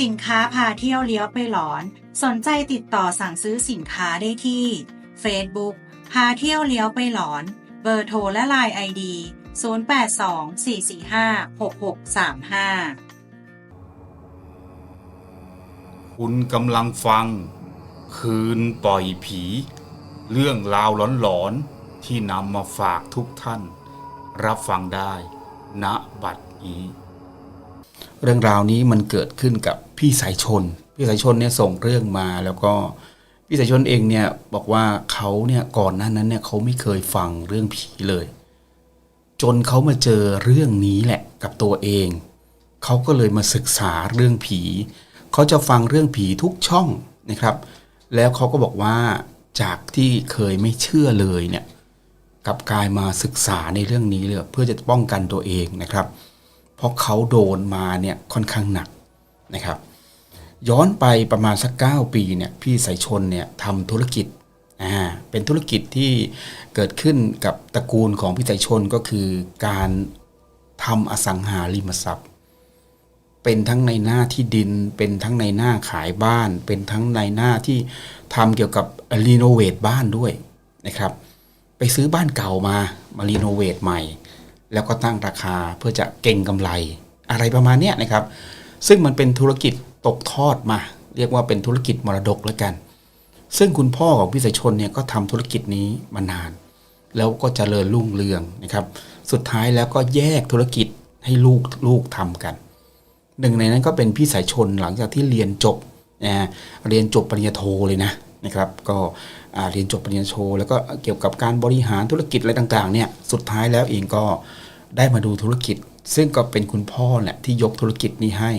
สินค้าพาเที่ยวเลี้ยวไปหลอน สนใจติดต่อสั่งซื้อสินค้าได้ที่ Facebook พาเที่ยวเลี้ยวไปหลอน เบอร์โทรและ Line ID 0824456635 คุณกำลังฟัง คืนปล่อยผี เรื่องราวหลอนๆที่นำมาฝากทุกท่าน รับฟังได้ณบัดนี้ เรื่องราวนี้มันเกิดขึ้นกับพี่สายชน พี่สายชนเนี่ยส่งเรื่องมาแล้วก็พี่สายชนเองเนี่ยบอกว่าเขาเนี่ยก่อนหน้านั้นเนี่ยเขาไม่เคยฟังเรื่องผีเลย จนเขามาเจอเรื่องนี้แหละกับตัวเอง เขาก็เลยมาศึกษาเรื่องผี เขาจะฟังเรื่องผีทุกช่องนะครับ แล้วเขาก็บอกว่าจากที่เคยไม่เชื่อเลยเนี่ยกลับกลายมาศึกษาในเรื่องนี้เลยเพื่อจะป้องกันตัวเองนะครับเราะเขาโดนมาเนี่ยค่อนข้างหนักนะครับ ย้อนไปประมาณสักเปีเนี่ยพี่สายชนเนี่ยทำธุรกิจอ่าเป็นธุรกิจที่เกิดขึ้นกับตระกูลของพี่สายชนก็คือการทำอสังหาริมทรัพย์ เป็นทั้งในหน้าที่ดิน เป็นทั้งในหน้าขายบ้าน เป็นทั้งในหน้าที่ทำเกี่ยวกับรีโนเวทบ้านด้วยนะครับ ไปซื้อบ้านเก่ามามารีโนเวทใหม่ แล้วก็ตั้งราคาเพื่อจะเก่งกำไรอะไรประมาณนี้นะครับ ซึ่งมันเป็นธุรกิจตกทอดมา เรียกว่าเป็นธุรกิจมรดกแล้วกัน ซึ่งคุณพ่อของพี่สายชนเนี่ยก็ทำธุรกิจนี้มานาน แล้วก็เจริญรุ่งเรืองนะครับ สุดท้ายแล้วก็แยกธุรกิจให้ลูกลูกทำกัน หนึ่งในนั้นก็เป็นพี่สายชนหลังจากที่เรียนจบนะเรียนจบปริญญาโทเลยนะนะครับ ก็อ่าเรียนจบปริญญาโทแล้วก็เกี่ยวกับการบริหารธุรกิจอะไรต่างๆเนี่ยสุดท้ายแล้วเองก็ ได้มาดูธุรกิจ ซึ่งก็เป็นคุณพ่อแหละที่ยกธุรกิจนี้ให้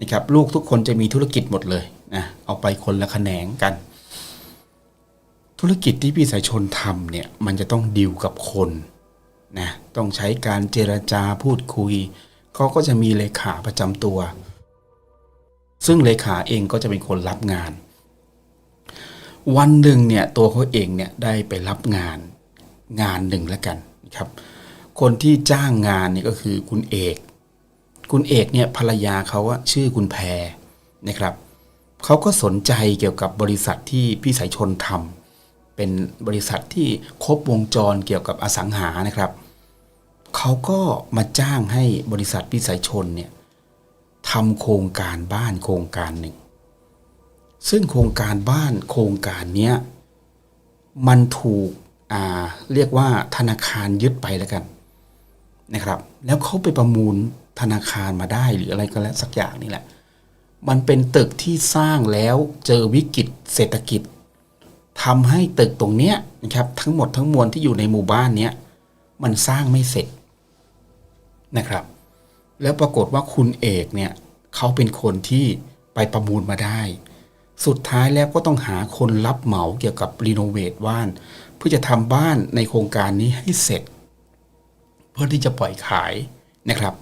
นะครับลูกทุกคนจะมีธุรกิจหมดเลยนะเอาไปคนละแขนงกัน ธุรกิจที่พี่สายชนทำเนี่ยมันจะต้องดิวกับคนนะต้องใช้การเจรจาพูดคุยเขาก็จะมีเลขาประจำตัว ซึ่งเลขาเองก็จะเป็นคนรับงาน วันหนึ่งเนี่ยตัวเขาเองเนี่ยได้ไปรับงานงานหนึ่งแล้วกันนะครับ คนที่จ้างงานนี่ก็คือคุณเอก คุณเอกเนี่ยภรรยาเขาอะชื่อคุณแพรนะครับเขาก็สนใจเกี่ยวกับบริษัทที่พี่สายชนทำเป็นบริษัทที่ครบวงจรเกี่ยวกับอสังหานะครับเขาก็มาจ้างให้บริษัทพี่สายชนเนี่ยทำโครงการบ้านโครงการหนึ่ง ซึ่งโครงการบ้านโครงการเนี้ยมันถูกเรียกว่าธนาคารยึดไปแล้วกัน นะครับ แล้วเขาไปประมูลธนาคารมาได้หรืออะไรก็แล้วสักอย่างนี่แหละ มันเป็นตึกที่สร้างแล้วเจอวิกฤตเศรษฐกิจทำให้ตึกตรงเนี้ยนะครับ ทั้งหมดทั้งมวลที่อยู่ในหมู่บ้านเนี้ยมันสร้างไม่เสร็จนะครับ แล้วปรากฏว่าคุณเอกเนี่ยเขาเป็นคนที่ไปประมูลมาได้ สุดท้ายแล้วก็ต้องหาคนรับเหมาเกี่ยวกับรีโนเวทบ้าน เพื่อจะทำบ้านในโครงการนี้ให้เสร็จ พื่อที่จะปล่อยขายนะครับ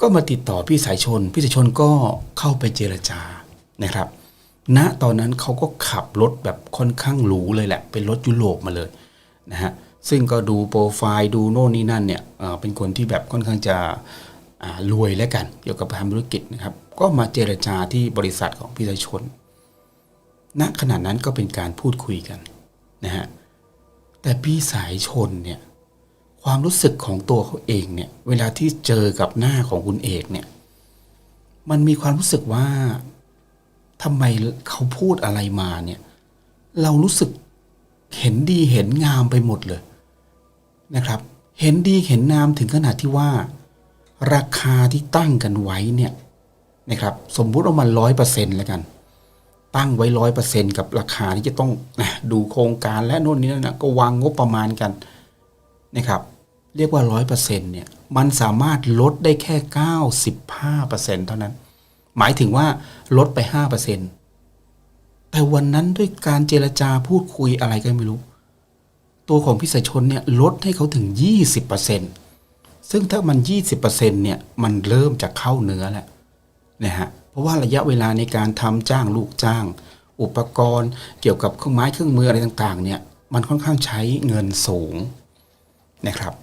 ก็มาติดต่อพี่สายชน พี่สายชนก็เข้าไปเจรจานะครับณตอนนั้นเขาก็ขับรถแบบค่อนข้างหรูเลยแหละ เป็นรถยุโรปมาเลยนะฮะซึ่งก็ดูโปรไฟล์ดูโน่นนี่นั่นเนี่ยเอ่อเป็นคนที่แบบค่อนข้างจะอ่ารวยแล้วกัน เกี่ยวกับทำธุรกิจนะครับ ก็มาเจรจาที่บริษัทของพี่สายชนณขณะนั้นก็เป็นการพูดคุยกันนะฮะแต่พี่สายชนเนี่ย ความรู้สึกของตัวเขาเองเนี่ย เวลาที่เจอกับหน้าของคุณเอกเนี่ย มันมีความรู้สึกว่าทำไมเขาพูดอะไรมาเนี่ย เรารู้สึกเห็นดีเห็นงามไปหมดเลยนะครับ เห็นดีเห็นงามถึงขนาดที่ว่า ราคาที่ตั้งกันไว้เนี่ยนะครับ สมมุติว่ามันร้อยเปอร์เซ็นต์แล้วกัน ตั้งไว้ร้อยเปอร์เซ็นต์กับราคาที่จะต้องนะดูโครงการและโน่นนี่นั่นนะก็วางงบประมาณกันนะครับ เรียกว่า 100%เนี่ยมันสามารถลดได้แค่ 95%เท่านั้น หมายถึงว่าลดไป 5%แต่วันนั้นด้วยการเจรจาพูดคุยอะไรก็ไม่รู้ ตัวของพิสายชนเนี่ยลดให้เขาถึง 20%ซึ่งถ้ามัน 20%เนี่ยมันเริ่มจะเข้าเนื้อแล้วนะฮะเพราะว่าระยะเวลาในการทำจ้างลูกจ้าง อุปกรณ์เกี่ยวกับเครื่องไม้เครื่องมืออะไรต่างๆเนี่ยมันค่อนข้างใช้เงินสูงนะครับ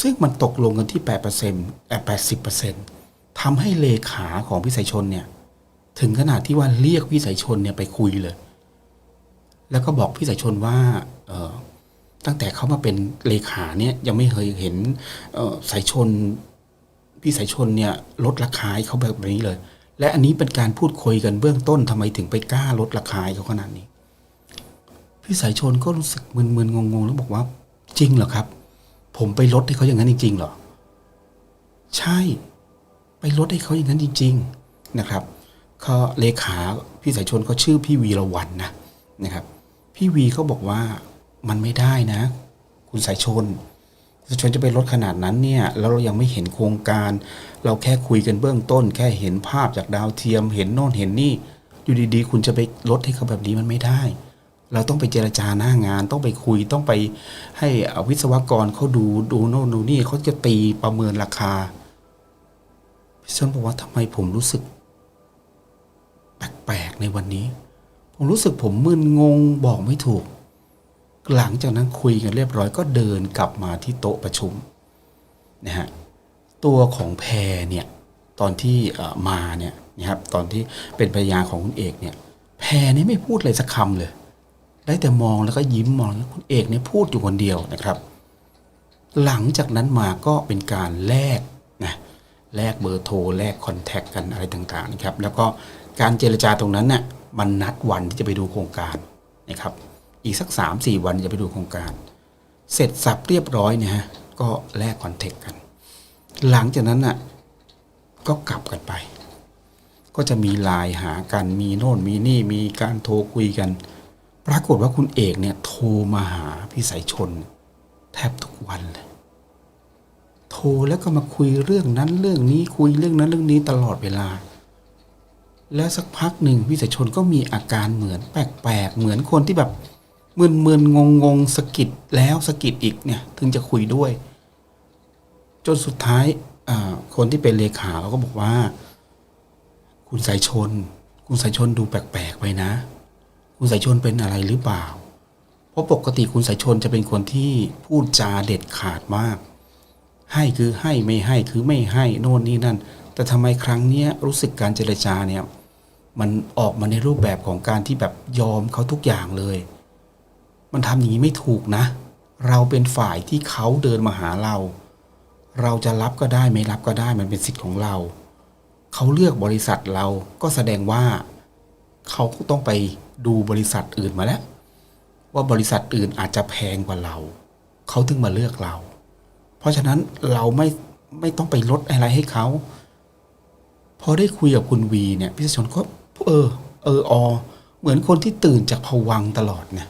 ซึ่งมันตกลงกันที่ 8%แต่80%ททำให้เลขาของพี่สายชนเนี่ย ถึงขนาดที่ว่าเรียกพี่สายชนเนี่ยไปคุยเลย แล้วก็บอกพี่สายชนว่าเออตั้งแต่เขามาเป็นเลขาเนี่ยยังไม่เคยเห็นสายชนพี่สายชนเนี่ยลดราคาเขาแบบนี้เลย และอันนี้เป็นการพูดคุยกันเบื้องต้นทำไมถึงไปกล้าลดราคาเขาขนาดนี้ พี่สายชนก็รู้สึกมึนๆงงๆแล้วบอกว่าจริงเหรอครับ ผมไปลดให้เขาอย่างนั้นจริงๆเหรอ ใช่ ไปลดให้เขาอย่างนั้นจริง ๆ นะครับเขาเลขาพี่สายชนเขาชื่อพี่วีรวันนะนะครับ พี่วีเขาบอกว่ามันไม่ได้นะ คุณสายชนสายชนจะไปลดขนาดนั้นเนี่ยแล้วเรายังไม่เห็นโครงการ เราแค่คุยกันเบื้องต้น แค่เห็นภาพจากดาวเทียม เห็นโน่นเห็นนี่อยู่ดีๆ คุณจะไปลดให้เขาแบบนี้มันไม่ได้ เราต้องไปเจรจาหน้างาน ต้องไปคุยต้องไปให้วิศวกรเขาดูดูโน่นดูนี่เขาจะตีประเมินราคาพี่ชนบอกว่าทำไมผมรู้สึก แปลกๆในวันนี้ ผมรู้สึกผมมึนงงบอกไม่ถูก หลังจากนั้นคุยกันเรียบร้อยก็เดินกลับมาที่โต๊ะประชุมนะฮะตัวของแพรเนี่ยตอนที่มาเนี่ยนะครับตอนที่เป็นภรรยาของคุณเอกเนี่ย แพรนี่ไม่พูดเลยสักคำเลย ได้แต่มองแล้วก็ยิ้มมองแล้วคุณเอกเนี่ยพูดอยู่คนเดียวนะครับ หลังจากนั้นมาก็เป็นการแลกนะแลกเบอร์โทรแลกคอนแทคกันอะไรต่างๆนะครับ แล้วก็การเจรจาตรงนั้นเนี่ยมันนัดวันที่จะไปดูโครงการนะครับ อีกสัก3าสี่วันจะไปดูโครงการ เสร็จสับเรียบร้อยเนี่ยฮะก็แลกคอนแทคกัน หลังจากนั้นน่ะก็กลับกันไป ก็จะมีไลน์หากันมีโน่นมีนี่มีการโทรคุยกัน ปรากฏว่าคุณเอกเนี่ยโทรมาหาพี่สายชน แทบทุกวันเลย โทรแล้วก็มาคุยเรื่องนั้นเรื่องนี้คุยเรื่องนั้นเรื่องนี้ตลอดเวลา แล้วสักพักหนึ่งพี่สายชนก็มีอาการเหมือนแปลกๆเหมือนคนที่แบบมึนๆงงๆสะกิดแล้วสะกิดอีกเนี่ยถึงจะคุยด้วย จนสุดท้ายคนที่เป็นเลขาเขาก็บอกว่า คุณสายชน คุณสายชนดูแปลกๆไปนะ คุณสายชนเป็นอะไรหรือเปล่า เพราะปกติคุณสายชนจะเป็นคนที่พูดจาเด็ดขาดมาก ให้คือให้ไม่ให้คือไม่ให้โน่นนี่นั่น แต่ทำไมครั้งเนี้ยรู้สึกการเจรจาเนี่ยมันออกมาในรูปแบบของการที่แบบยอมเขาทุกอย่างเลย มันทำอย่างนี้ไม่ถูกนะ เราเป็นฝ่ายที่เขาเดินมาหาเรา เราจะรับก็ได้ไม่รับก็ได้มันเป็นสิทธิ์ของเรา เขาเลือกบริษัทเราก็แสดงว่า เขาก็ต้องไป ดูบริษัทอื่นมาแล้ว ว่าบริษัทอื่นอาจจะแพงกว่าเรา เขาถึงมาเลือกเรา เพราะฉะนั้นเราไม่ไม่ต้องไปลดอะไรให้เขาพอได้คุยกับคุณวีเนี่ยพี่ชนก็เออ เอออเหมือนคนที่ตื่นจากผวังตลอดเนี่ย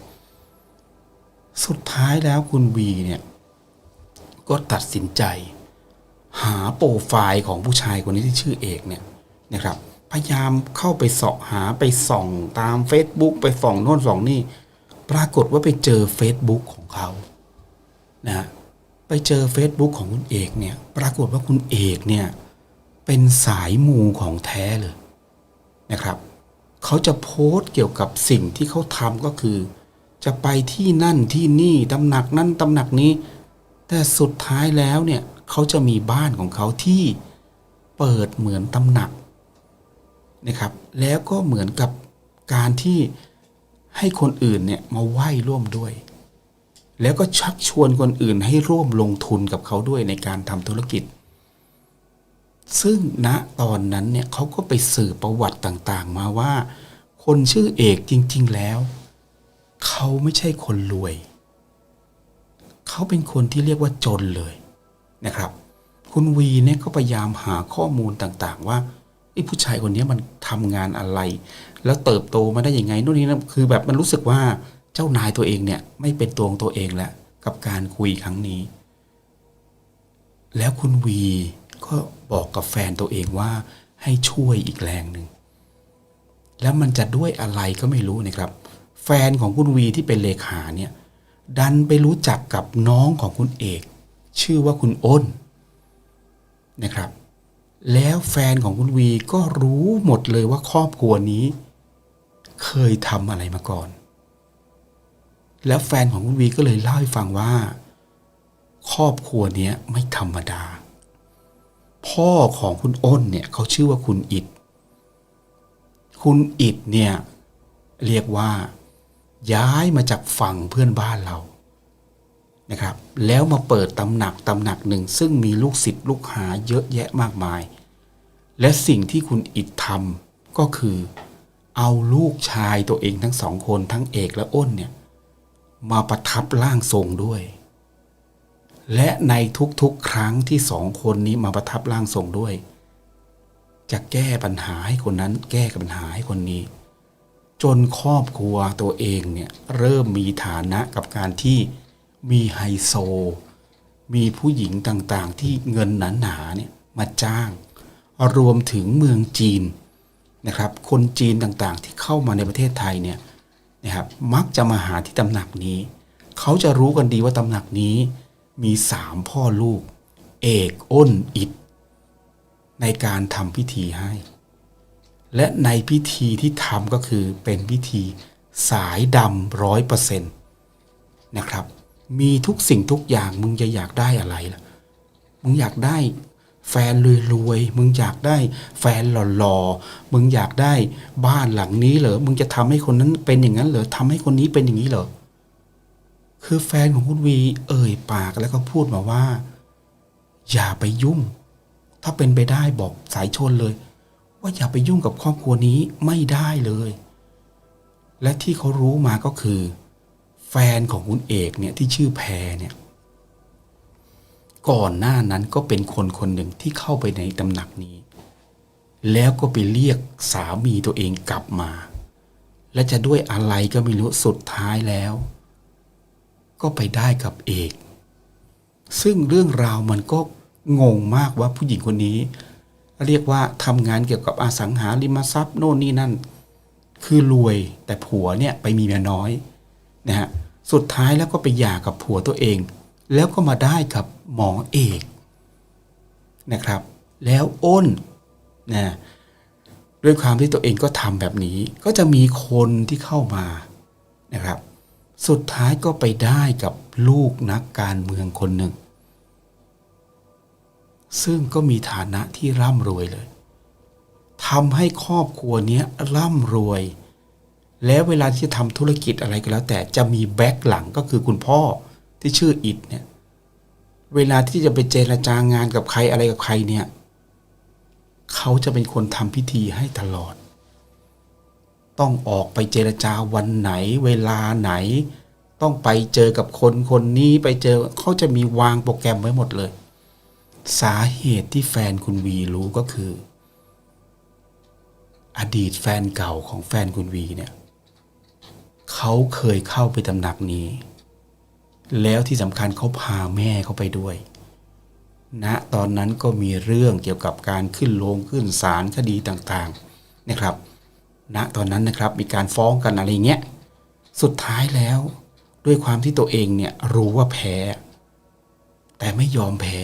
สุดท้ายแล้วคุณวีเนี่ยก็ตัดสินใจ หาโปรไฟล์ของผู้ชายคนนี้ที่ชื่อเอกเนี่ยนะครับ พยายามเข้าไปเสาะหาไปส่องตาม Facebook ไปส่องโน่นส่องนี่ ปรากฏว่าไปเจอ Facebook ของเขานะฮะไปเจอ Facebook ของคุณเอกเนี่ย ปรากฏว่าคุณเอกเนี่ย เป็นสายมูของแท้เลยนะครับ เขาจะโพสต์เกี่ยวกับสิ่งที่เขาทำก็คือ จะไปที่นั่นที่นี่ตำหนักนั้นตำหนักนี้ แต่สุดท้ายแล้วเนี่ยเขาจะมีบ้านของเขาที่เปิดเหมือนตำหนัก นะครับ แล้วก็เหมือนกับการที่ให้คนอื่นเนี่ยมาไหว้ร่วมด้วย แล้วก็ชักชวนคนอื่นให้ร่วมลงทุนกับเขาด้วยในการทำธุรกิจ ซึ่งณตอนนั้นเนี่ยเขาก็ไปสืบประวัติต่างๆ มาว่า คนชื่อเอกจริง ๆ แล้ว เขาไม่ใช่คนรวย เขาเป็นคนที่เรียกว่าจนเลยนะครับ คุณวีเนี่ยก็พยายามหาข้อมูลต่างๆว่า อ้ผู้ชายคนนี้มันทำงานอะไร แล้วเติบโตมาได้ยังไงนู่นนี่นะคือแบบมันรู้สึกว่าเจ้านายตัวเองเนี่ยไม่เป็นตัวของตัวเองแล้วกับการคุยครั้งนี้ แล้วคุณวีก็บอกกับแฟนตัวเองว่าให้ช่วยอีกแรงหนึ่งแล้วมันจะด้วยอะไรก็ไม่รู้นะครับ แฟนของคุณวีที่เป็นเลขาเนี่ยดันไปรู้จักกับน้องของคุณเอก ชื่อว่าคุณอ้นนะครับ แล้วแฟนของคุณวีก็รู้หมดเลยว่าครอบครัวนี้ เคยทำอะไรมาก่อน แล้วแฟนของคุณวีก็เลยเล่าให้ฟังว่า ครอบครัวนี้ไม่ธรรมดา พ่อของคุณอ้นเนี่ยเขาชื่อว่าคุณอิดคุณอิดเนี่ยเรียกว่า ย้ายมาจากฝั่งเพื่อนบ้านเรา นะครับ แล้วมาเปิดตำหนักตำหนักหนึ่งซึ่งมีลูกศิษย์ลูกหาเยอะแยะมากมาย และสิ่งที่คุณอิดทำก็คือ เอาลูกชายตัวเองทั้งสองคนทั้งเอกและอ้นเนี่ยมาประทับร่างทรงด้วย และในทุกๆครั้งที่สองคนนี้มาประทับร่างทรงด้วย จะแก้ปัญหาให้คนนั้น แก้ปัญหาให้คนนี้ จนครอบครัวตัวเองเนี่ยเริ่มมีฐานะกับการที่ มีไฮโซ มีผู้หญิงต่างๆ ที่เงินหนาๆเนี่ยมาจ้าง รวมถึงเมืองจีนนะครับ คนจีนต่างๆที่เข้ามาในประเทศไทยเนี่ยนะครับมักจะมาหาที่ตำหนักนี้ เขาจะรู้กันดีว่าตำหนักนี้มีสามพ่อลูก เอกอ้นอิดในการทำพิธีให้ และในพิธีที่ทำก็คือเป็นพิธีสายดำร้อยเปอร์เซ็นต์นะครับ มีทุกสิ่งทุกอย่างมึงจะอยากได้อะไรล่ะ มึงอยากได้ แฟนรวยๆ มึงอยากได้ แฟนหล่อๆ มึงอยากได้บ้านหลังนี้เหรอ มึงจะทำให้คนนั้นเป็นอย่างนั้นเหรอทำให้คนนี้เป็นอย่างนี้เหรอ คือแฟนของคุณวี เอ่ยปากแล้วก็พูดมาว่า อย่าไปยุ่ง ถ้าเป็นไปได้บอกสายชนเลย ว่าอย่าไปยุ่งกับครอบครัวนี้ไม่ได้เลย และที่เขารู้มาก็คือ แฟนของคุณเอกเนี่ยที่ชื่อแพรเนี่ยก่อนหน้านั้นก็เป็นคนคนหนึ่งที่เข้าไปในตำหนักนี้ แล้วก็ไปเรียกสามีตัวเองกลับมา และจะด้วยอะไรก็ไม่รู้สุดท้ายแล้ว ก็ไปได้กับเอก ซึ่งเรื่องราวมันก็งงมากว่าผู้หญิงคนนี้ เรียกว่าทำงานเกี่ยวกับอสังหาริมทรัพย์โน่นนี่นั่น คือรวยแต่ผัวเนี่ยไปมีเมียน้อย นะฮะสุดท้ายแล้วก็ไปหย่ากับผัวตัวเอง แล้วก็มาได้กับหมอเอกนะครับ แล้วอ้นนะด้วยความที่ตัวเองก็ทำแบบนี้ ก็จะมีคนที่เข้ามานะครับ สุดท้ายก็ไปได้กับลูกนักการเมืองคนหนึ่ง ซึ่งก็มีฐานะที่ร่ำรวยเลยทำให้ครอบครัวนี้ร่ำรวย แล้วเวลาที่จะทำธุรกิจอะไรก็แล้ว แต่จะมีแบ็คหลังก็คือคุณพ่อที่ชื่ออิดเนี่ย เวลาที่จะไปเจรจางานกับใครอะไรกับใครเนี่ย เขาจะเป็นคนทำพิธีให้ตลอด ต้องออกไปเจรจาวันไหน เวลาไหน ต้องไปเจอกับคนคนนี้ไปเจอเขาจะมีวางโปรแกรมไว้หมดเลย สาเหตุที่แฟนคุณวีรู้ก็คือ อดีตแฟนเก่าของแฟนคุณวีเนี่ย เขาเคยเข้าไปตำหนักนี้ แล้วที่สำคัญเขาพาแม่เขาไปด้วยณตอนนั้นก็มีเรื่องเกี่ยวกับการขึ้นโรงขึ้นศาลคดีต่างๆนะครับณตอนนั้นนะครับมีการฟ้องกันอะไรเงี้ยสุดท้ายแล้วด้วยความที่ตัวเองเนี่ยรู้ว่าแพ้ แต่ไม่ยอมแพ้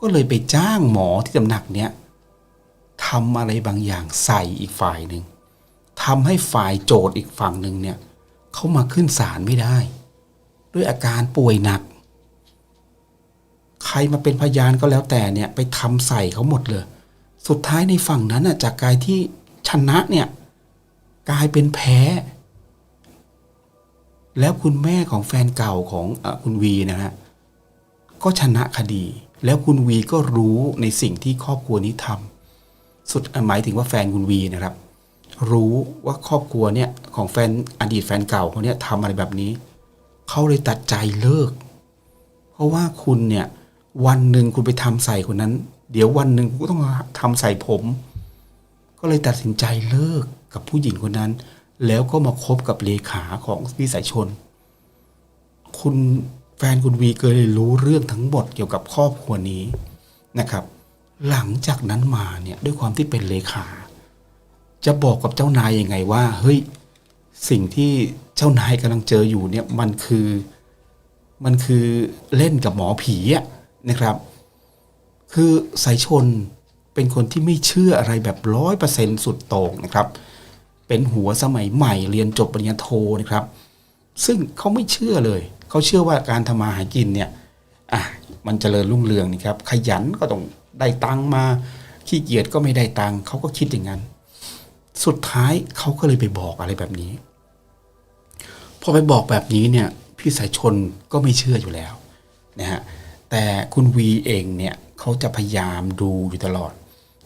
ก็เลยไปจ้างหมอที่ตำหนักเนี้ยทำอะไรบางอย่างใส่อีกฝ่ายหนึ่งทำให้ฝ่ายโจทย์อีกฝั่งหนึ่งเนี่ย เขามาขึ้นศาลไม่ได้ ด้วยอาการป่วยหนัก ใครมาเป็นพยานก็แล้วแต่เนี่ยไปทำใส่เขาหมดเลย สุดท้ายในฝั่งนั้นน่ะจากกายที่ชนะเนี่ยกลายเป็นแพ้ แล้วคุณแม่ของแฟนเก่าของออคุณวีนะฮะก็ชนะคดี แล้วคุณวีก็รู้ในสิ่งที่ครอบครัวนี้ทำสุดหมายถึงว่าแฟนคุณวีนะครับ รู้ว่าครอบครัวเนี่ยของแฟนอดีตแฟนเก่าเขาเนี่ยทำอะไรแบบนี้เขาเลยตัดใจเลิก เพราะว่าคุณเนี่ยวันหนึ่งคุณไปทำใส่คนนั้น เดี๋ยววันหนึ่งคุณก็ต้องทำใส่ผม ก็เลยตัดสินใจเลิกกับผู้หญิงคนนั้น แล้วก็มาคบกับเลขาของพี่สายชน คุณแฟนคุณวีก็เลยรู้เรื่องทั้งหมดเกี่ยวกับครอบครัวนี้นะครับ หลังจากนั้นมาเนี่ยด้วยความที่เป็นเลขา จะบอกกับเจ้านายยังไงว่า เฮ้ย สิ่งที่เจ้านายกำลังเจออยู่เนี่ยมันคือมันคือเล่นกับหมอผีอะนะครับ คือสายชนเป็นคนที่ไม่เชื่ออะไรแบบร้อยเปอร์เซ็นสุดโต่งนะครับ เป็นหัวสมัยใหม่เรียนจบปริญญาโทนะครับ ซึ่งเขาไม่เชื่อเลย เขาเชื่อว่าการทำมาหากินเนี่ยอะมันเจริญรุ่งเรืองนี่ครับ ขยันก็ต้องได้ตังมา ขี้เกียจก็ไม่ได้ตังเขาก็คิดอย่างนั้น สุดท้ายเขาก็เลยไปบอกอะไรแบบนี้ พอไปบอกแบบนี้เนี่ยพี่สายชนก็ไม่เชื่ออยู่แล้วนะฮะแต่คุณวีเองเนี่ยเขาจะพยายามดูอยู่ตลอด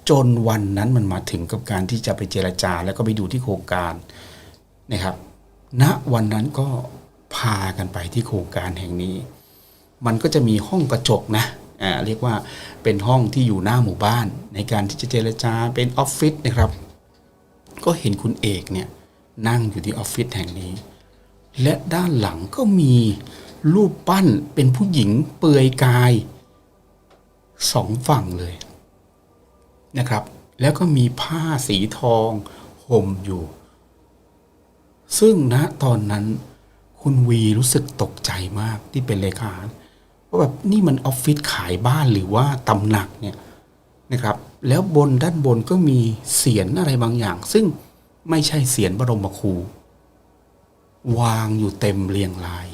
จนวันนั้นมันมาถึงกับการที่จะไปเจรจาแล้วก็ไปดูที่โครงการนะครับณวันนั้นก็พากันไปที่โครงการแห่งนี้ มันก็จะมีห้องกระจกนะอ่าเรียกว่าเป็นห้องที่อยู่หน้าหมู่บ้าน ในการที่จะเจรจาเป็นออฟฟิศนะครับ ก็เห็นคุณเอกเนี่ยนั่งอยู่ที่ออฟฟิศแห่งนี้ และด้านหลังก็มีรูปปั้นเป็นผู้หญิงเปลือยกายสองฝั่งเลยนะครับ แล้วก็มีผ้าสีทองห่มอยู่ ซึ่งณตอนนั้นคุณวีรู้สึกตกใจมากที่เป็นเลขาว่าแบบนี่มันออฟฟิศขายบ้านหรือว่าตำหนักเนี่ยนะครับ แล้วบนด้านบนก็มีเสียนอะไรบางอย่าง ซึ่งไม่ใช่เสียนบรมครู วางอยู่เต็มเรียงราย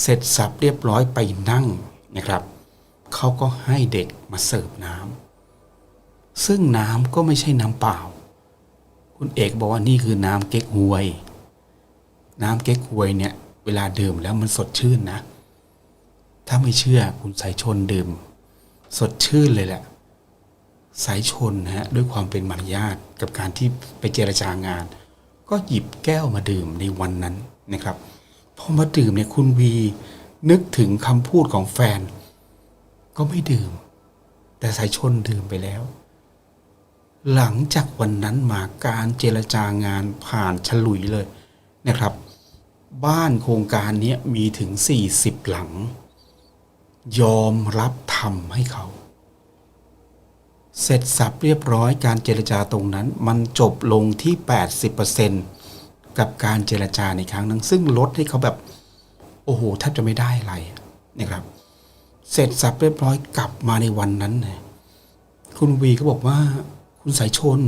เสร็จสับเรียบร้อยไปนั่งนะครับเขาก็ให้เด็กมาเสิร์ฟน้ำซึ่งน้ำก็ไม่ใช่น้ำเปล่า คุณเอกบอกว่านี่คือน้ำเก๊กฮวย น้ำเก๊กฮวยเนี่ยเวลาดื่มแล้วมันสดชื่นนะ ถ้าไม่เชื่อคุณสายชนดื่ม สดชื่นเลยแหละ สายชนนะฮะด้วยความเป็นมารยาทกับการที่ไปเจรจางาน ก็หยิบแก้วมาดื่มในวันนั้นนะครับพอมาดื่มเนี่ยคุณวีนึกถึงคำพูดของแฟน ก็ไม่ดื่ม แต่สายชนดื่มไปแล้ว หลังจากวันนั้นมาการเจรจางานผ่านฉลุยเลยนะครับ บ้านโครงการนี้มีถึง 40 หลัง ยอมรับทำให้เขา เสร็จสับเรียบร้อยการเจรจาตรงนั้น มันจบลงที่ 80%กับการเจรจาในครั้งนั้นซึ่งลดให้เขาแบบ โอ้โหแทบจะไม่ได้อะไรนะครับ เสร็จสับเรียบร้อยกลับมาในวันนั้นนะคุณวีก็บอกว่า คุณสายชน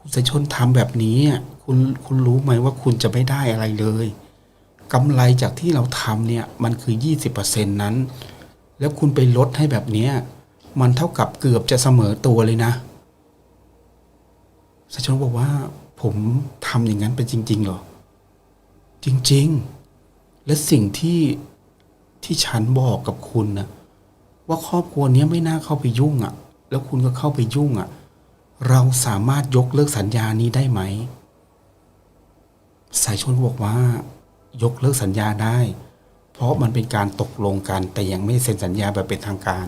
คุณสายชนทำแบบนี้คุณคุณรู้ไหมว่าคุณจะไม่ได้อะไรเลยกำไรจากที่เราทำเนี่ย มันคือ 20%นั้น แล้วคุณไปลดให้แบบเนี้ย มันเท่ากับเกือบจะเสมอตัวเลยนะสายชนบอกว่าผมทำอย่างนั้นเป็นจริง ๆ หรอ จริง ๆ และสิ่งที่ที่ฉันบอกกับคุณนะว่าครอบครัวนี้ไม่น่าเข้าไปยุ่งอะ่ะ แล้วคุณก็เข้าไปยุ่งอะ่ะ เราสามารถยกเลิกสัญญานี้ได้ไหม สายชนบอกว่า ยกเลิกสัญญาได้ เพราะมันเป็นการตกลงกันแต่ยังไม่เซ็นสัญญาแบบเป็นทางการ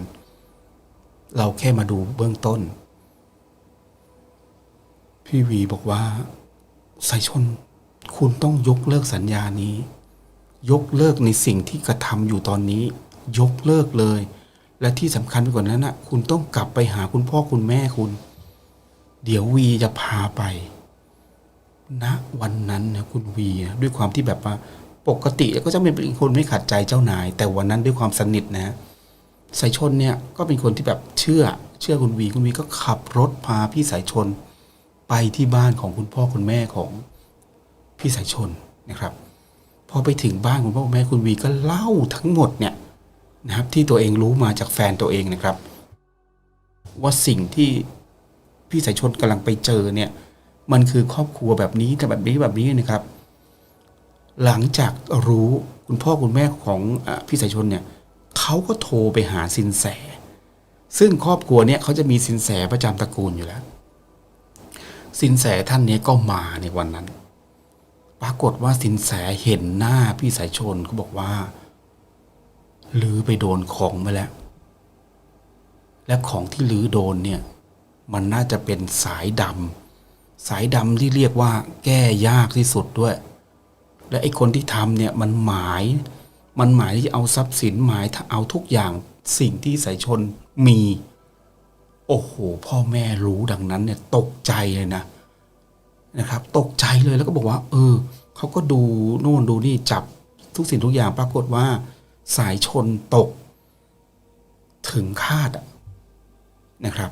เราแค่มาดูเบื้องต้น พี่วีบอกว่าสายชน คุณต้องยกเลิกสัญญานี้ ยกเลิกในสิ่งที่กระทำอยู่ตอนนี้ ยกเลิกเลย และที่สำคัญไปกว่านั้นนะคุณต้องกลับไปหาคุณพ่อคุณแม่คุณ เดี๋ยววีจะพาไปณวันนั้นนะคุณวีนะด้วยความที่แบบว่า ปกติก็จะเป็นคนไม่ขัดใจเจ้านาย แต่วันนั้นด้วยความสนิทนะ สายชนเนี่ยก็เป็นคนที่แบบเชื่อ เชื่อคุณวีคุณวีก็ขับรถพาพี่สายชน ไปที่บ้านของคุณพ่อคุณแม่ของพี่สายชนนะครับพอไปถึงบ้านคุณพ่อคุณแม่คุณวีก็เล่าทั้งหมดเนี่ยนะครับที่ตัวเองรู้มาจากแฟนตัวเองนะครับ ว่าสิ่งที่พี่สายชนกำลังไปเจอเนี่ยมันคือครอบครัวแบบนี้แต่แบบนี้แบบนี้นะครับ หลังจากรู้คุณพ่อคุณแม่ของอพี่สายชนเนี่ย เขาก็โทรไปหาสินแส ซึ่งครอบครัวเนี่ยเขาจะมีสินแสประจำตระกูลอยู่แล้ว สินแสท่านเนี้ก็มาในวันนั้น ปรากฏว่าสินแสเห็นหน้าพี่สายชนเขาบอกว่าลือไปโดนของมาแล้ว และของที่ลือโดนเนี่ย มันน่าจะเป็นสายดำสายดำที่เรียกว่า แก้ยากที่สุดด้วย และไอ้คนที่ทำเนี่ยมันหมาย มันหมายที่จะเอาทรัพย์สินหมายเอาทุกอย่างสิ่งที่สายชนมี โอ้โห พ่อแม่รู้ดังนั้นเนี่ยตกใจเลยนะนะครับ ตกใจเลยแล้วก็บอกว่า เออเขาก็ดูโน่นดูนี่จับทุกสิ่งทุกอย่างปรากฏว่า สายชนตก ถึงคาดนะครับ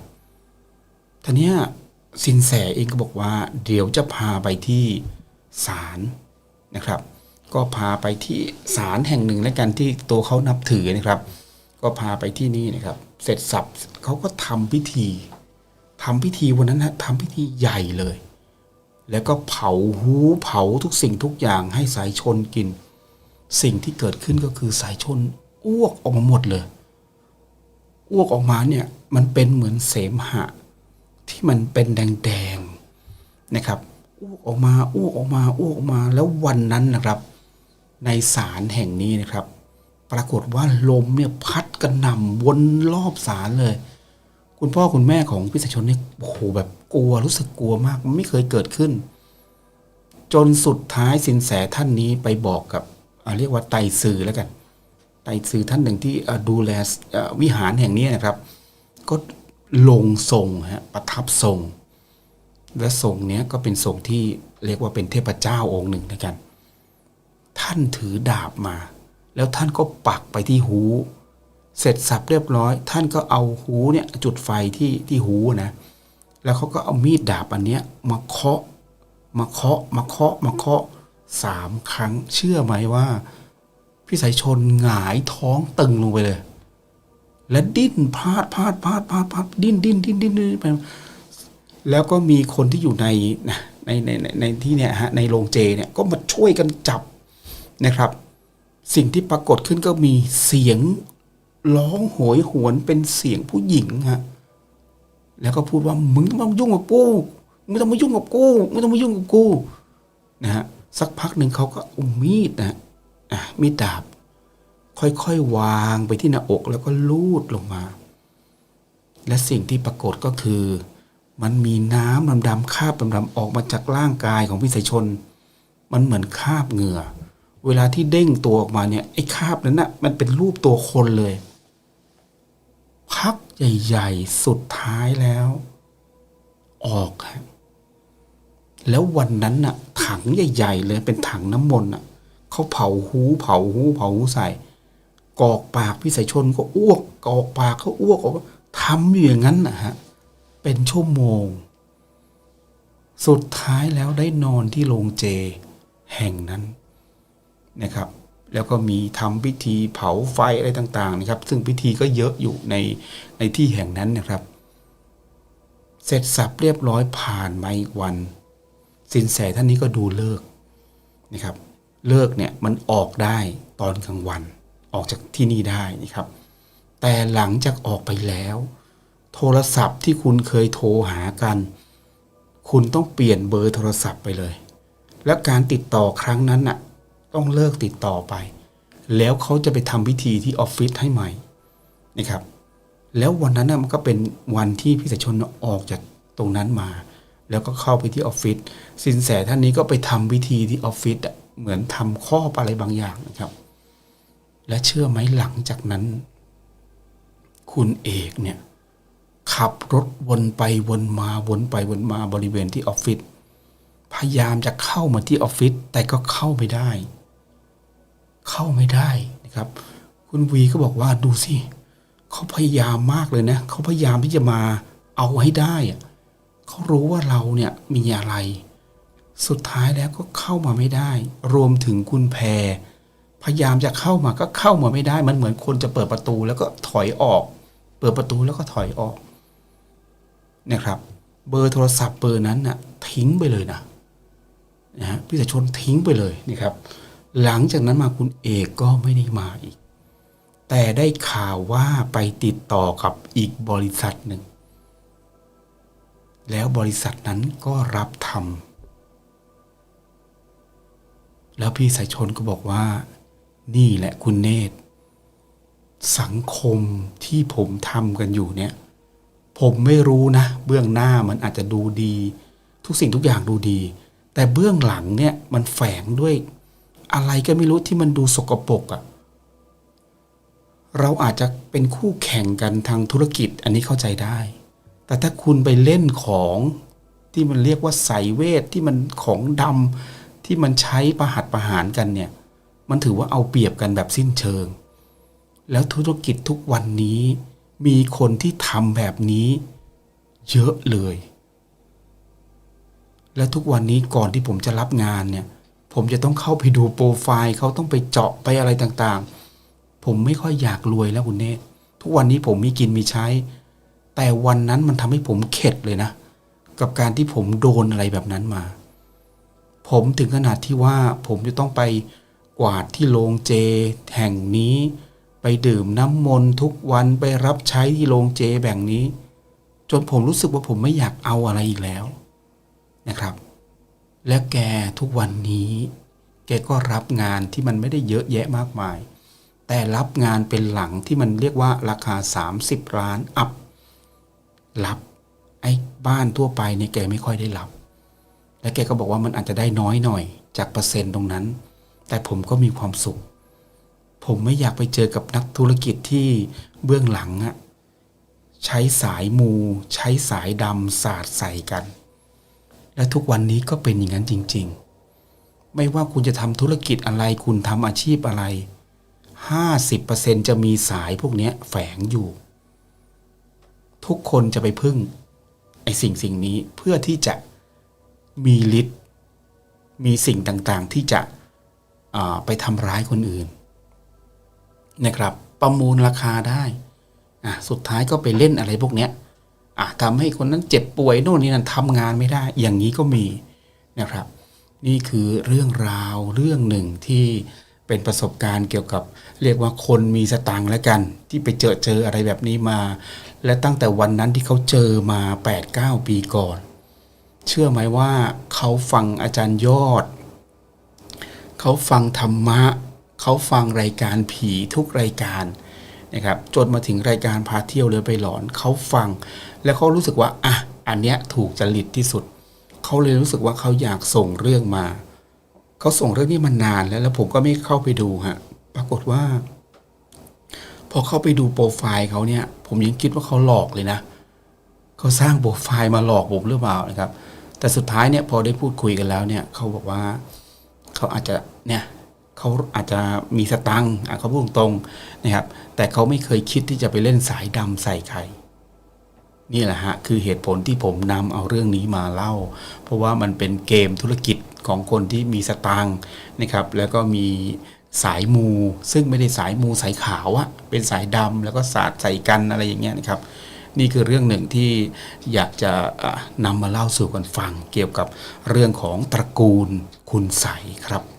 ทีนี้สินแสเองก็บอกว่า เดี๋ยวจะพาไปที่ศาลนะครับ ก็พาไปที่ศาลแห่งหนึ่งแล้วกันที่ตัวเขานับถือนะครับ ก็พาไปที่นี่นะครับ เสร็จสับเขาก็ทำพิธีทำพิธีวันนั้นนะทำพิธีใหญ่เลย แล้วก็เผาหูเผาทุกสิ่งทุกอย่างให้สายชนกิน สิ่งที่เกิดขึ้นก็คือสายชนอ้วกออกมาหมดเลย อ้วกออกมาเนี่ยมันเป็นเหมือนเสมหะ ที่มันเป็นแดงๆนะครับอ้วกออกมาอ้วกออกมาอ้วกออกมาแล้ววันนั้นนะครับ ในศาลแห่งนี้นะครับ ปรากฏว่าลมเนี่ยพัดกระหน่ำวนรอบศาลเลย คุณพ่อคุณแม่ของพิสชนเนี่ยโอ้โหแบบกลัวรู้สึกกลัวมากมันไม่เคยเกิดขึ้น จนสุดท้ายสินแสท่านนี้ไปบอกกับเรียกว่าไตรซือแล้วกัน ไตรซือท่านหนึ่งที่ดูแลวิหารแห่งนี้นะครับ ก็ลงทรงฮะประทับทรง และทรงเนี้ยก็เป็นทรงที่เรียกว่าเป็นเทพเจ้าองค์หนึ่งนะกัน ท่านถือดาบมา แล้วท่านก็ปักไปที่หู เสร็จสับเรียบร้อย ท่านก็เอาหูเนี่ยจุดไฟที่ที่หูนะแล้วเขาก็เอามีดดาบอันเนี้ยมาเคาะมาเคาะมาเคาะมาเคาะสามครั้งเชื่อไหมว่า พี่สายชนหงายท้องตึงลงไปเลย และดิ้นพาดพาดพาดพาดพาดดิ้นดิ้นดิ้นดิ้นดิ้นไปแล้วก็มีคนที่อยู่ในนะในในในที่เนี่ยฮะในโรงเจเนี่ยก็มาช่วยกันจับ นะครับ สิ่งที่ปรากฏขึ้นก็มีเสียงร้องโหยหวนเป็นเสียงผู้หญิงฮะแล้วก็พูดว่ามึงต้องมายุ่งกับกูมึงต้องมายุ่งกับกูมึงต้องมายุ่งกับกูนะฮะสักพักหนึ่งเขาก็เอามีดนะฮะอะมีดดาบ ค่อยๆวางไปที่หน้าอกแล้วก็ลูดลงมา และสิ่งที่ปรากฏก็คือ มันมีน้ำดำๆคาบดำๆออกมาจากร่างกายของพิสัยชน มันเหมือนคาบเหงื่อ เวลาที่เด้งตัวออกมาเนี่ยไอ้คาบนั้นนะ่ะมันเป็นรูปตัวคนเลย พักใหญ่ๆ สุดท้ายแล้ว ออกแล้ววันนั้นน่ะ ถังใหญ่ ๆ เลยเป็นถังน้ำมนต์น่ะเขาเผาหูเผาหูเผาหูใส่ กอกปากพี่สายชนก็อ้วก กอกปากเขาอ้วกออกมาทำอยู่อย่างนั้นนะฮะเป็นชั่วโมง สุดท้ายแล้วได้นอนที่โรงเจ แห่งนั้น นะครับ แล้วก็มีทำพิธีเผาไฟอะไรต่างๆนะครับ ซึ่งพิธีก็เยอะอยู่ในในที่แห่งนั้นนะครับ เสร็จสับเรียบร้อยผ่านมาอีกวัน สินแสท่านนี้ก็ดูเลิกนะครับ เลิกเนี่ยมันออกได้ตอนกลางวัน ออกจากที่นี่ได้นะครับ แต่หลังจากออกไปแล้ว โทรศัพท์ที่คุณเคยโทรหากัน คุณต้องเปลี่ยนเบอร์โทรศัพท์ไปเลย แล้วการติดต่อครั้งนั้นน่ะ ต้องเลิกติดต่อไป แล้วเขาจะไปทำพิธีที่ออฟฟิศให้ใหม่นะครับ แล้ววันนั้นน่ะมันก็เป็นวันที่พิเศษชนออกจากตรงนั้นมา แล้วก็เข้าไปที่ออฟฟิศสินแสท่านนี้ก็ไปทำพิธีที่ออฟฟิศเหมือนทำข้ออะไรบางอย่างนะครับ และเชื่อไหมหลังจากนั้น คุณเอกเนี่ยขับรถวนไปวนมาวนไปวนมาบริเวณที่ออฟฟิศพยายามจะเข้ามาที่ออฟฟิศแต่ก็เข้าไม่ได้ เข้าไม่ได้นะครับ คุณวีก็บอกว่าดูสิเขาพยายามมากเลยนะเขาพยายามที่จะมาเอาให้ได้อะเขารู้ว่าเราเนี่ยมีอะไร สุดท้ายแล้วก็เข้ามาไม่ได้ รวมถึงคุณแพร พยายามจะเข้ามาก็เข้ามาไม่ได้ มันเหมือนคนจะเปิดประตูแล้วก็ถอยออก เปิดประตูแล้วก็ถอยออกนะครับ เบอร์โทรศัพท์เบอร์นั้นน่ะทิ้งไปเลยนะนะฮะพี่สาชนทิ้งไปเลยนะครับ หลังจากนั้นมาคุณเอกก็ไม่ได้มาอีก แต่ได้ข่าวว่าไปติดต่อกับอีกบริษัทหนึ่ง แล้วบริษัทนั้นก็รับทำแล้วพี่สายชนก็บอกว่า นี่แหละคุณเนตร สังคมที่ผมทำกันอยู่เนี่ย ผมไม่รู้นะ เบื้องหน้ามันอาจจะดูดี ทุกสิ่งทุกอย่างดูดี แต่เบื้องหลังเนี่ยมันแฝงด้วย อะไรก็ไม่รู้ที่มันดูสกปรกอะ่ะเราอาจจะเป็นคู่แข่งกันทางธุรกิจอันนี้เข้าใจได้ แต่ถ้าคุณไปเล่นของที่มันเรียกว่าใสเวทที่มันของดำที่มันใช้ประหัตประหารกันเนี่ย มันถือว่าเอาเปรียบกันแบบสิ้นเชิง แล้วธุรกิจทุกวันนี้มีคนที่ทำแบบนี้เยอะเลย แล้วทุกวันนี้ก่อนที่ผมจะรับงานเนี่ย ผมจะต้องเข้าไปดูโปรไฟล์เขาต้องไปเจาะไปอะไรต่างๆ ผมไม่ค่อยอยากรวยแล้วคุณเนตทุกวันนี้ผมมีกินมีใช้ แต่วันนั้นมันทำให้ผมเข็ดเลยนะ กับการที่ผมโดนอะไรแบบนั้นมา ผมถึงขนาดที่ว่าผมจะต้องไปกวาดที่โรงเจ แห่งนี้ ไปดื่มน้ำมนต์ทุกวันไปรับใช้ที่โรงเจแบ่งนี้ จนผมรู้สึกว่าผมไม่อยากเอาอะไรอีกแล้วนะครับ และแกทุกวันนี้ แกก็รับงานที่มันไม่ได้เยอะแยะมากมาย แต่รับงานเป็นหลังที่มันเรียกว่าราคา 30 ล้านอัพรับไอ้บ้านทั่วไปเนี่ยแกไม่ค่อยได้รับ และแกก็บอกว่ามันอาจจะได้น้อยหน่อย จากเปอร์เซ็นต์ตรงนั้น แต่ผมก็มีความสุข ผมไม่อยากไปเจอกับนักธุรกิจที่เบื้องหลังอะใช้สายมู ใช้สายดำสาดใส่กัน และทุกวันนี้ก็เป็นอย่างนั้นจริง ๆ ไม่ว่าคุณจะทำธุรกิจอะไร คุณทำอาชีพอะไร 50%จะมีสายพวกนี้แฝงอยู่ ทุกคนจะไปพึ่งไอ้สิ่งสิ่งนี้เพื่อที่จะมีฤทธิ์มีสิ่งต่างๆ ที่จะไปทำร้ายคนอื่น นะครับ ประมูลราคาได้ สุดท้ายก็ไปเล่นอะไรพวกเนี้ย อะทำให้คนนั้นเจ็บป่วยโน่นนี่นั่นทำงานไม่ได้ อย่างนี้ก็มีนะครับ นี่คือเรื่องราวเรื่องหนึ่งที่เป็นประสบการณ์เกี่ยวกับ เรียกว่าคนมีสตังค์แล้วกัน ที่ไปเจอเจออะไรแบบนี้มา และตั้งแต่วันนั้นที่เขาเจอมา 8-9 ปีก่อน เชื่อไหมว่าเขาฟังอาจารย์ยอด เขาฟังธรรมะ เขาฟังรายการผีทุกรายการนะครับจนมาถึงรายการพาเที่ยวเรือไปหลอนเขาฟัง แล้วเขารู้สึกว่าอะอันเนี้ยถูกจริตที่สุด เขาเลยรู้สึกว่าเขาอยากส่งเรื่องมา เขาส่งเรื่องนี้มานานแล้วแล้วผมก็ไม่เข้าไปดูฮะ ปรากฏว่า พอเข้าไปดูโปรไฟล์เขาเนี่ย ผมยังคิดว่าเขาหลอกเลยนะเขาสร้างโปรไฟล์มาหลอกผมหรือเปล่านะครับ แต่สุดท้ายเนี่ยพอได้พูดคุยกันแล้วเนี่ยเขาบอกว่าเขาอาจจะเนี่ยเขาอาจจะมีสตังค์เขาพูดตรงๆนะครับ แต่เขาไม่เคยคิดที่จะไปเล่นสายดำใส่ใคร นี่แหละฮะคือเหตุผลที่ผมนำเอาเรื่องนี้มาเล่า เพราะว่ามันเป็นเกมธุรกิจของคนที่มีสตางค์นะครับ แล้วก็มีสายมู ซึ่งไม่ได้สายมูสายขาวอะเป็นสายดำแล้วก็สาดใส่กันอะไรอย่างเงี้ยนะครับ นี่คือเรื่องหนึ่งที่อยากจะะนำมาเล่าสู่กันฟัง เกี่ยวกับเรื่องของตระกูลคุณใสครับ